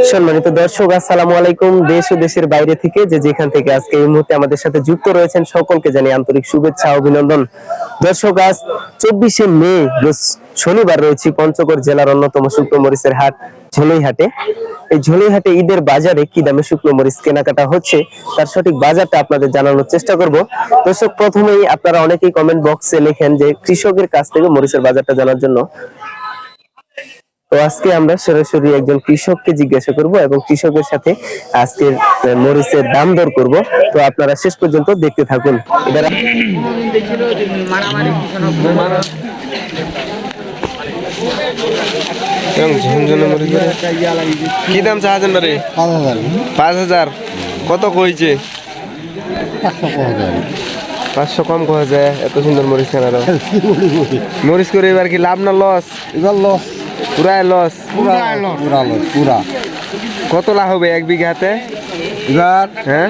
সম্মানিত দর্শক, আসসালামু আলাইকুম। দেশ ও দেশের বাইরে থেকে যে যেখান থেকে আজকে এই মুহূর্তে আমাদের সাথে যুক্ত রয়েছেন, সকলকে জানিয়ে আন্তরিক শুভেচ্ছা অভিনন্দন। দর্শক, আজ চব্বিশে মে শনিবার রয়েছে পঞ্চগড় জেলার অন্যতম শুকনো মরিচের হাট, ঝোলইহাটে। এই ঝোলইহাটে ঈদের বাজারে কি দামে শুকনো মরিচ কেনাকাটা হচ্ছে, তার সঠিক বাজারটা আপনাদের জানানোর চেষ্টা করব। দর্শক, প্রথমেই আপনারা অনেকেই কমেন্ট বক্সে লেখেন যে কৃষকের কাছ থেকে মরিচের বাজারটা জানার জন্য তো আজকে আমরা সরাসরি একজন কৃষককে জিজ্ঞাসা করব এবং কৃষকের সাথে আজকের মরিচের দাম দর করব। তো আপনারা শেষ পর্যন্ত দেখতে থাকুন। এবার কি দাম চাহাছেন রে পাঁচ হাজার। কত কইছে? পাঁচশো কম কোয়া যায় এত সুন্দর মরিচ কেনার। মরিচ করে এবার কি লাভ না লস? এবার লস। পুরাই লস। পুরা পুরা লস পুরা। কত লাভ হবে এক বিঘাতে এবার হ্যাঁ?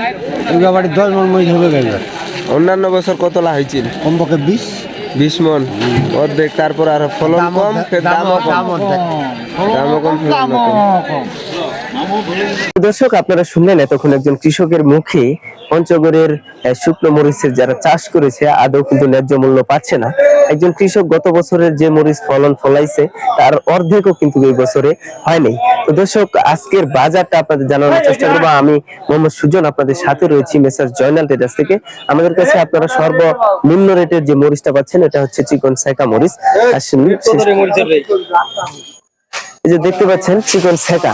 এবার বাড়ি দশ মন মরিচ হবে এবার অন্যান্য বছর কত লাভ হয়েছিল? কমপক্ষে বিশ। বিশ মন। অর্ধেক তারপর আর ফলন কম ফের দামও কম। দামও কম ফলন কম। দর্শক আপনারা শুনলেন এতক্ষণ একজন কৃষকের মুখে। পঞ্চগড়ের শুকনো মরিচের যারা চাষ করেছে আদৌ কিন্তু ন্যায্য মূল্য পাচ্ছে না। একজন কৃষক গত বছরের যে মরিচ ফলন ফলাইছে তার অর্ধেকও কিন্তু এই বছরে হয়নি। তো দর্শক আজকের বাজারটা আপনাদের জানানোর চেষ্টা করব। আমি মোহাম্মদ সুজন আপনাদের সাথে রয়েছি মেসার জয়নাল ট্রেডার্স থেকে। আমাদের কাছে আপনারা সর্বনিম্ন রেটের যে মরিচটা পাচ্ছেন এটা হচ্ছে চিকন সাইকা মরিচ। আসুন এই যে দেখতে পাচ্ছেন চিকন সেকা।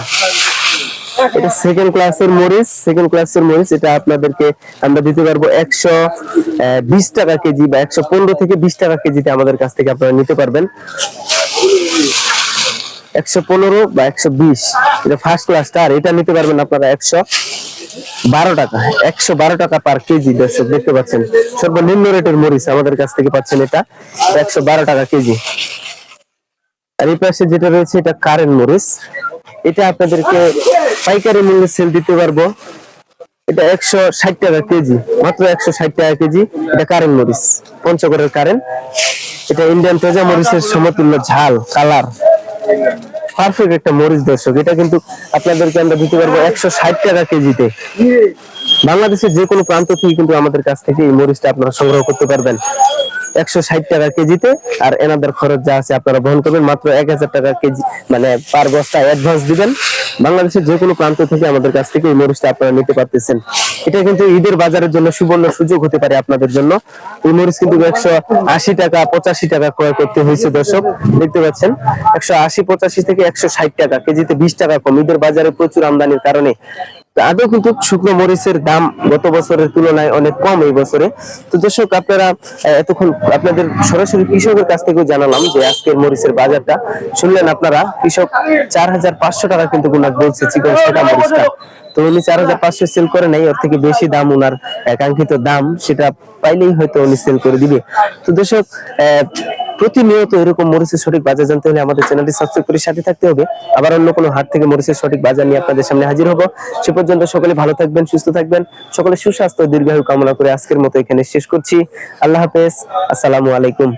এটা সেকেন্ড ক্লাসের মরিচ সেকেন্ড ক্লাসের মরিচ, এটা আপনাদেরকে আমরা দিতে পারব একশো বিশ টাকা কেজি বা একশো পনেরো থেকে বিশ টাকা কেজিতে আমাদের কাছ থেকে আপনারা নিতে পারবেন। একশো পনেরো বা একশো বিশ, এটা ফার্স্ট ক্লাসটা আর এটা নিতে পারবেন আপনারা একশো বারো টাকা, একশো বারো টাকা পার কেজি, দর্শক, দেখতে পাচ্ছেন। সর্বনিম্ন রেটের মরিচ আমাদের কাছ থেকে পাচ্ছেন এটা, একশো বারো টাকা কেজি। আর এই পাশে যেটা রয়েছে, এটা কারেন্ট মরিচ। এটা আপনাদেরকে পাইকারি মূল্যে সেল দিতে পারব। এটা একশো ষাট টাকা কেজি, মাত্র একশো ষাট টাকা কেজি। এটা কারেন্ট মরিচ, পঞ্চগড়ের কারেন্ট এটা ইন্ডিয়ান তেজা মরিচের সমতুল্য ঝাল, কালার। পারফেক্ট একটা মরিচ দর্শক, এটা কিন্তু আপনাদেরকে আমরা দিতে পারব একশো ষাট টাকা কেজিতে। বাংলাদেশের যে কোনো প্রান্ত থেকে কিন্তু আমাদের কাছ থেকে এই মরিচটা আপনারা সংগ্রহ করতে পারবেন। একশো ষাট টাকা কেজিতে, আর এনাদের খরচ যা আছে আপনারা বহন করবেন, মাত্র এক হাজার টাকা কেজি মানে পার বস্তা অ্যাডভান্স দিবেন। বাংলাদেশের যে কোনো প্রান্ত থেকে আমাদের কাছ থেকে এই মরিচটা আপনারা নিতে পারতেছেন। এটা কিন্তু ঈদের বাজারের জন্য সুবর্ণ সুযোগ হতে পারে আপনাদের জন্য। এই মরিচ কিন্তু একশো আশি টাকা, পঁচাশি টাকা ক্রয় করতে হয়েছে, দর্শক। দেখতে পাচ্ছেন, একশো আশি, পঁচাশি থেকে একশো ষাট টাকা, কেজিতে বিশ টাকা কম। ঈদের বাজারে প্রচুর আমদানির কারণে আদৌ কিন্তু শুকনো মরিচের দাম গত বছরের তুলনায় অনেক কম এই বছরে। তো দর্শক আপনারা এতক্ষণ আপনাদের সরাসরি কৃষকের কাছ থেকেও জানালাম যে আজকের মরিচের বাজারটা। শুনলেন আপনারা কৃষক চার হাজার পাঁচশো টাকা কিন্তু গুণাক বলছে চিকন সেটা মরিচটা। তো উনি চার হাজার পাঁচশো সেল করে নাই ওর থেকে বেশি দাম উনার আহ, কাঙ্ক্ষিত দাম সেটা পাইলেই হয়তো উনি সেল করে দিবে। তো দর্শক প্রতিনিয়ত এরকম মরিচের সঠিক বাজার জানতে হলে আমাদের চ্যানেলটি সাবস্ক্রাইব করে সাথে থাকতে হবে। আবার অন্য কোনো হাট থেকে মরিচের সঠিক বাজার নিয়ে আপনাদের সামনে হাজির হব। সে পর্যন্ত সকলে ভালো থাকবেন, সুস্থ থাকবেন। সকলে সুস্বাস্থ্য দীর্ঘায়ু কামনা করে আজকের মতো এখানে শেষ করছি। আল্লাহ হাফেজ। আসসালামু আলাইকুম।